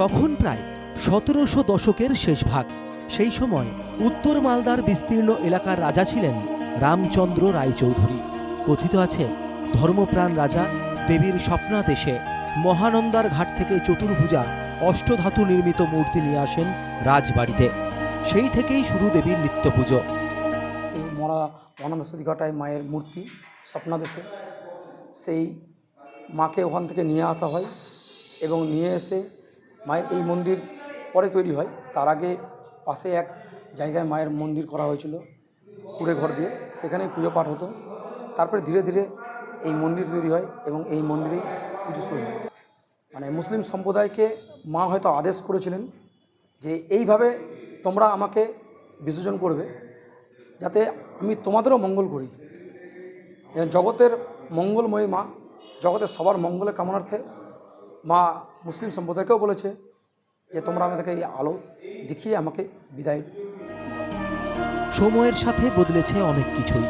তখন প্রায় সতেরোশো দশকের শেষ ভাগ। সেই সময় উত্তর মালদার বিস্তীর্ণ এলাকার রাজা ছিলেন রামচন্দ্র রায়চৌধুরী। কথিত আছে, ধর্মপ্রাণ রাজা, দেবীর স্বপ্নাদেশে মহানন্দার ঘাট থেকে চতুর্ভুজা অষ্টধাতু নির্মিত মূর্তি নিয়ে আসেন রাজবাড়িতে। সেই থেকেই শুরু দেবীর নিত্য পুজো মরা অনন্ত ঘটায় মায়ের মূর্তি স্বপ্নাদেশে। সেই মাকে ওখান থেকে নিয়ে আসা হয় এবং নিয়ে এসে মায়ের এই মন্দির পরে তৈরি হয়। তার আগে পাশে এক জায়গায় মায়ের মন্দির করা হয়েছিল, কুড়ে ঘর দিয়ে। সেখানেই পুজো পাঠ হতো। তারপরে ধীরে ধীরে এই মন্দির তৈরি হয় এবং এই মন্দিরেই পুজো শুরু হয়। মানে মুসলিম সম্প্রদায়কে মা হয়তো আদেশ করেছিলেন যে এইভাবে তোমরা আমাকে বিসর্জন করবে, যাতে আমি তোমাদেরও মঙ্গল করি। জগতের মঙ্গলময়ী মা, জগতের সবার মঙ্গলের কামনার্থে মা মুসলিম সম্প্রদায়কেও বলেছে যে, তোমরা আমাদেরকে এই আলো দেখিয়ে আমাকে বিদায় সময়ের সাথে বদলেছে অনেক কিছুই।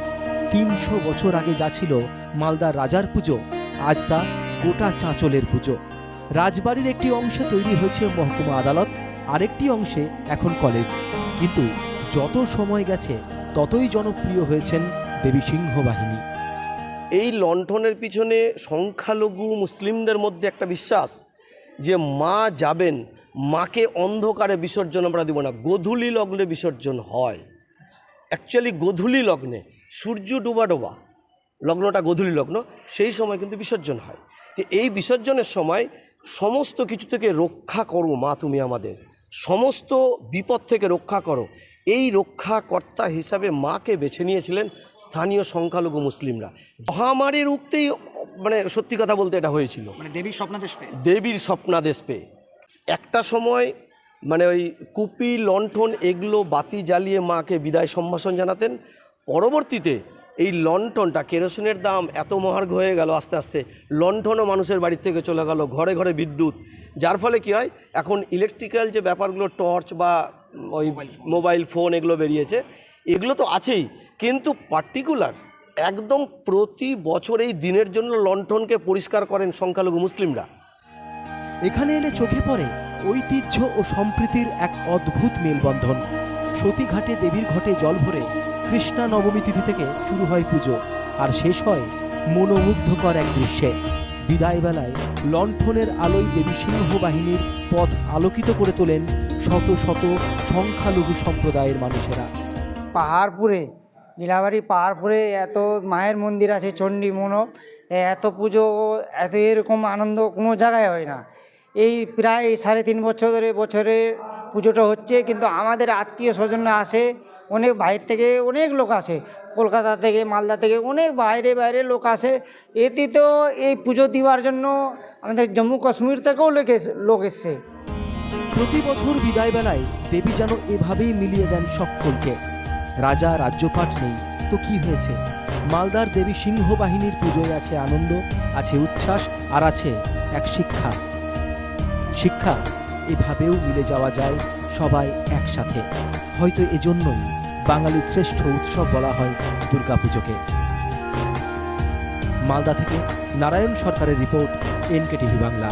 তিনশো বছর আগে যা ছিল মালদার রাজার পুজো, আজ তা গোটা চাঁচলের পুজো। রাজবাড়ির একটি অংশে তৈরি হয়েছে মহকুমা আদালত, আরেকটি অংশে এখন কলেজ। কিন্তু যত সময় গেছে, ততই জনপ্রিয় হয়েছেন দেবী সিংহ বাহিনী এই লণ্ঠনের পিছনে সংখ্যালঘু মুসলিমদের মধ্যে একটা বিশ্বাস যে মা যাবেন, মাকে অন্ধকারে বিসর্জন আমরা দিব না, গোধূলি লগ্নে বিসর্জন হয়। অ্যাকচুয়ালি গোধূলি লগ্নে সূর্য ডোবা ডোবা, লগ্নটা গোধূলি লগ্ন, সেই সময় কিন্তু বিসর্জন হয়। তো এই বিসর্জনের সময় সমস্ত কিছু থেকে রক্ষা করো মা তুমি আমাদের, সমস্ত বিপদ থেকে রক্ষা করো। এই রক্ষাকর্তা হিসাবে মাকে বেছে নিয়েছিলেন স্থানীয় সংখ্যালঘু মুসলিমরা। মহামারীর উক্তেই মানে সত্যি কথা বলতে এটা হয়েছিল। মানে দেবীর স্বপ্নাদেশ পেয়ে। দেবীর স্বপ্নাদেশ পেয়ে। একটা সময় মানে ওই কুপি লণ্ঠন এগুলো বাতি জ্বালিয়ে মাকে বিদায় সম্ভাষণ জানাতেন। পরবর্তীতে এই লণ্ঠনটা কেরোসিনের দাম এত মহার্ঘ হয়ে গেল আস্তে আস্তে লণ্ঠনও মানুষের বাড়ির থেকে চলে গেল ঘরে ঘরে বিদ্যুৎ। যার ফলে কি হয় এখন ইলেকট্রিক্যাল যে ব্যাপারগুলো টর্চ বা ওই মোবাইল ফোন এগুলো বেরিয়েছে। এগুলো তো আছেই কিন্তু পার্টিকুলার একদম প্রতি বছর এই দিনের জন্য লণ্ঠনকে পরিষ্কার করেন সংখ্যালঘু মুসলিমরা। এখানে এলে চোখে পড়ে ঐতিহ্য ও সম্প্রীতির এক অদ্ভুত মেলবন্ধন। সতীঘাটে দেবীর ঘটে জল ভরে কৃষ্ণা নবমী তিথি থেকে শুরু হয় পুজো আর শেষ হয় মনোমুগ্ধকর এক দৃশ্যে। বিদায় বেলায় লণ্ঠনের আলোয় দেবী সিংহ বাহিনীর পথ আলোকিত করে তোলেন শত শত সংখ্যালঘু সম্প্রদায়ের মানুষেরা। পাহাড়পুরে, নীলাবাড়ি পাহাড়পুরে এত মায়ের মন্দির আছে, চণ্ডী মনো এত পুজো, এত এরকম আনন্দ কোনো জায়গায় হয় না। এই প্রায় সাড়ে তিন বছর ধরে বছরে পুজোটা হচ্ছে, কিন্তু আমাদের আত্মীয় স্বজনরা আসে অনেক বাইরে থেকে অনেক লোক আসে। কলকাতা থেকে, মালদা থেকে অনেক বাইরে বাইরে লোক আসে। এতে তো এই পুজো দেওয়ার জন্য আমাদের জম্মু কাশ্মীর থেকেও লোক লোক এসছে। প্রতি বছর বিদায় বেলায় দেবী যেন এভাবেই মিলিয়ে দেন সকলকে। রাজা রাজ্যপাট নেই, তো কি হয়েছে? মালদার দেবী সিংহ বাহিনীর পুজোয় আছে আনন্দ, আছে উচ্ছ্বাস, আর আছে এক শিক্ষা। শিক্ষা, এভাবেও মিলে যাওয়া যায় সবাই একসাথে। হয়তো এজন্যই বাঙালির শ্রেষ্ঠ উৎসব বলা হয় দুর্গাপুজোকে। মালদা থেকে নারায়ণ সরকারের রিপোর্ট এনকেটিভি বাংলা।